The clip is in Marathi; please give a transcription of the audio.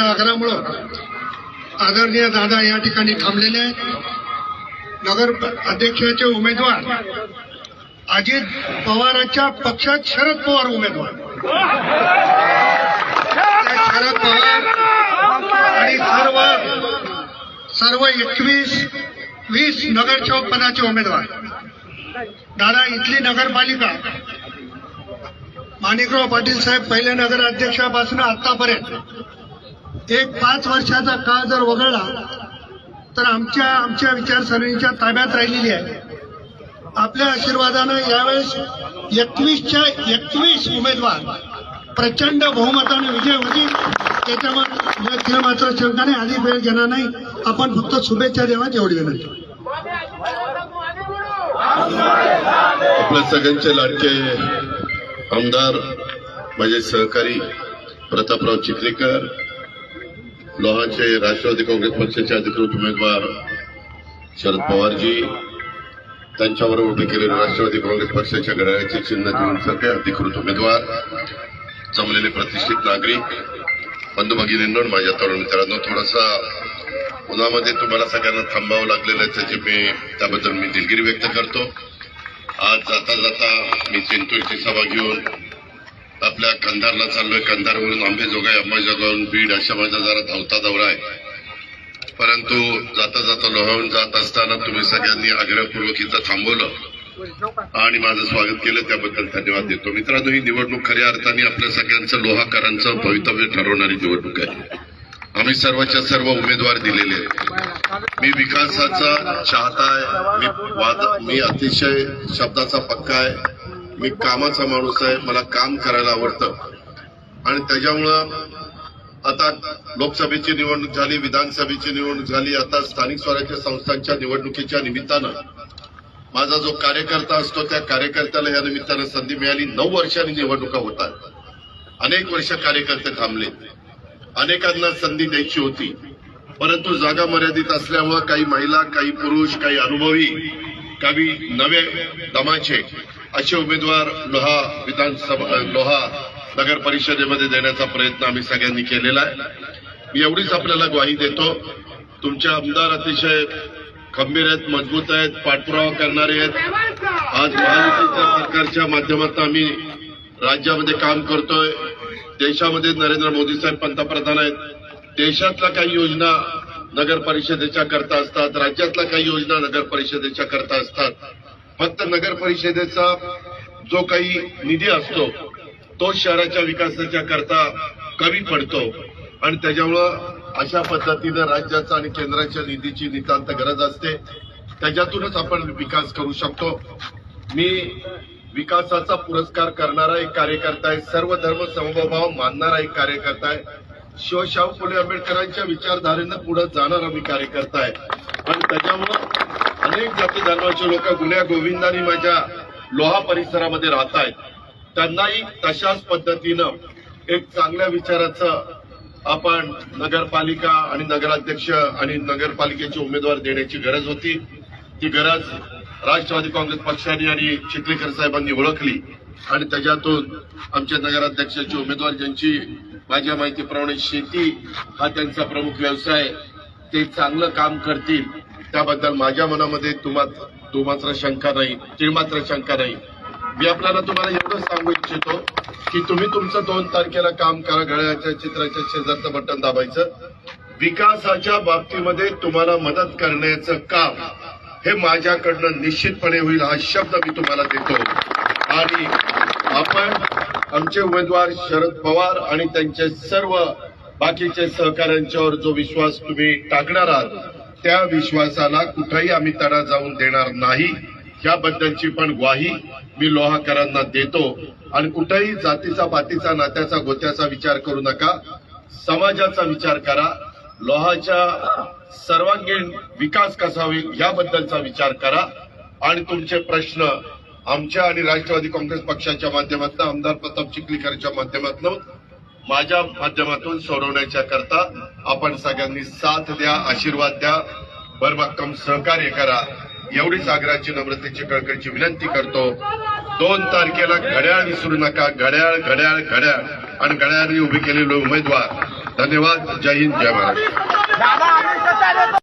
आग्रहामुळं आदरणीय दादा या ठिकाणी थांबलेले आहेत. नगर अध्यक्षाचे उमेदवार अजित पवारांच्या पक्षात शरद पवार उमेदवार. शरद पवार आणि सर्व सर्व एकवीस वीस नगरसेवक पदाचे उमेदवार. दादा इथली नगरपालिका. माणिकराव पाटील साहेब पहिले नगराध्यक्षापासून आतापर्यंत एक पाच वर्षाचा काळ जर वगळला तर आमच्या आमच्या विचारसरणीच्या ताब्यात राहिलेली आहे. आपल्या आशीर्वादानं यावेळेस एकवीसच्या एकवीस उमेदवार प्रचंड बहुमताने विजय होतील त्याच्यामध्ये मात्र शंका आधी वेळ घेणार नाही. आपण फक्त शुभेच्छा देवा एवढी विनंती आपल्या सगळ्यांचे लाडके आमदार माझे सहकारी प्रतापराव चिखलीकर लोहाचे राष्ट्रवादी काँग्रेस पक्षाचे अधिकृत उमेदवार शरद पवारजी त्यांच्याबरोबर उभे केलेले राष्ट्रवादी काँग्रेस पक्षाच्या घड्याळाचे चिन्ह घेऊन सगळे अधिकृत उमेदवार जमलेले प्रतिष्ठित नागरिक बंधू भगिनींनो माझ्या तरुण मित्रांनो थोडासा उन्हामध्ये तुम्हाला सगळ्यांना थांबावं लागलेलं आहे त्याची मी त्याबद्दल मी दिलगिरी व्यक्त करतो. आज जाता जाता मी चिंतूरची सभा घेऊन आपल्या कंधारला चाललोय. कंधारवरून आंबेजोगाई अंबाजोगाईवरून बीड अशा माझा जरा धावता दौरा आहे. परंतु जाता जाता लोहावून जात असताना तुम्ही सगळ्यांनी आग्रहपूर्वक इथं थांबवलं. आणि माझं स्वागत केलं. त्याबद्दल धन्यवाद देतो. मित्रांनो ही निवडणूक खऱ्या अर्थाने आपल्या सगळ्यांचं लोहाकरांचं भवितव्य ठरवणारी निवडणूक आहे. आम्ही सर्वच्या सर्व उमेदवार दिलेले आहेत. मी विकासाचा चाहता आहे. मी वाद मी अतिशय शब्दाचा पक्का आहे. मी कामाचा माणूस आहे मला काम करायला आवडतं. आणि त्याच्यामुळं आता लोकसभेची निवडणूक झाली विधानसभेची निवडणूक झाली आता स्थानिक स्वराज्य संस्थांच्या निवडणुकीच्या निमित्तानं माझा जो कार्यकर्ता असतो त्या कार्यकर्त्याला या निमित्तानं संधी मिळाली. नऊ वर्षांनी निवडणुका होतात. अनेक वर्ष कार्यकर्ते थांबले. अनेकांना संधी द्यायची होती. परंतु जागा मर्यादित असल्यामुळे काही महिला काही पुरुष काही अनुभवी काही नवे दमाचे असे उमेदवार लोहा विधानसभा लोहा नगर परिषदेमध्ये देण्याचा प्रयत्न आम्ही सगळ्यांनी केलेला आहे. मी एवढीच आपल्याला ग्वाही देतो. तुमचे आमदार अतिशय खंबीर आहेत मजबूत आहेत पाठपुरावा करणारे आहेत. आज महायुतीच्या सरकारच्या माध्यमातून आम्ही राज्यामध्ये काम करतोय. देशामध्ये नरेंद्र मोदी साहेब पंतप्रधान आहेत. देशातल्या काही योजना नगर परिषदेच्या करता असतात राज्यातल्या काही योजना नगर परिषदेच्या करता असतात. फक्त नगर परिषदेचा जो काही निधी असतो तो शहराच्या विकासाच्या करता कमी पडतो. आणि त्याच्यामुळं अशा पद्धतीनं राज्याचा आणि केंद्राच्या निधीची नितांत गरज असते. त्याच्यातूनच आपण विकास करू शकतो. मी विकासाचा पुरस्कार करणारा एक कार्यकर्ता आहे. सर्व धर्म समभाव मानणारा एक कार्यकर्ता आहे. शिवशाहू फुले आंबेडकरांच्या विचारधारेनं पुढे जाणार आम्ही कार्यकर्ता आहे आणि त्याच्यामुळं अनेक जाती धर्माचे लोक गुन्ह्या गोविंदानी माझ्या लोहा परिसरामध्ये राहत आहेत त्यांनाही तशाच पद्धतीनं एक चांगल्या विचाराचं आपण नगरपालिका आणि नगराध्यक्ष आणि नगरपालिकेचे उमेदवार देण्याची गरज होती. ती गरज राष्ट्रवादी काँग्रेस पक्षाने आणि चिखलीकर साहेबांनी ओळखली. आणि त्याच्यातून आमच्या नगराध्यक्षाचे उमेदवार ज्यांची माझ्या माहितीप्रमाणे शेती हा त्यांचा प्रमुख व्यवसाय ते चांगलं काम करतील त्याबद्दल माझ्या मनामध्ये तुम्हा तू मात्र शंका नाही ती मात्र शंका नाही. मी आपल्याला तुम्हाला एवढं सांगू इच्छितो की तुम्ही तुमचं दोन तारखेला काम करा घड्याच्या चित्राच्या शेजारचं बटन दाबायचं. विकासाच्या बाबतीमध्ये तुम्हाला मदत करण्याचं काम हे माझ्याकडनं निश्चितपणे होईल हा शब्द मी तुम्हाला देतो. आणि आपण आमचे उमेदवार शरद पवार आणि त्यांचे सर्व बाकीचे सहकाऱ्यांच्यावर जो विश्वास तुम्ही टाकणार आहात त्या विश्वासाला कुठेही आम्ही तडा जाऊन देणार नाही. याबद्दलची पण ग्वाही मी लोहाकरांना देतो. आणि कुठेही जातीचा पातीचा नात्याचा गोत्याचा विचार करू नका. समाजाचा विचार करा. लोहाच्या सर्वांगीण विकास कसा होईल याबद्दलचा विचार करा. आणि तुमचे प्रश्न आमच्या आणि राष्ट्रवादी काँग्रेस पक्षाच्या माध्यमातून आमदार प्रताप चिखलीकरच्या माध्यमातून माझ्या माध्यमातून सोडवण्याच्या करता आपण सगळ्यांनी साथ द्या आशीर्वाद द्या भरभक्कम सहकार्य करा. एवढीच आग्रहाची नम्रतेची कळकळीची विनंती करतो. दोन तारखेला घड्याळ विसरू नका. घड्याळ घड्याळ घड्याळ. आणि घड्याळाने उभे केलेले उमेदवार. धन्यवाद. जय हिंद जय महाराष्ट्र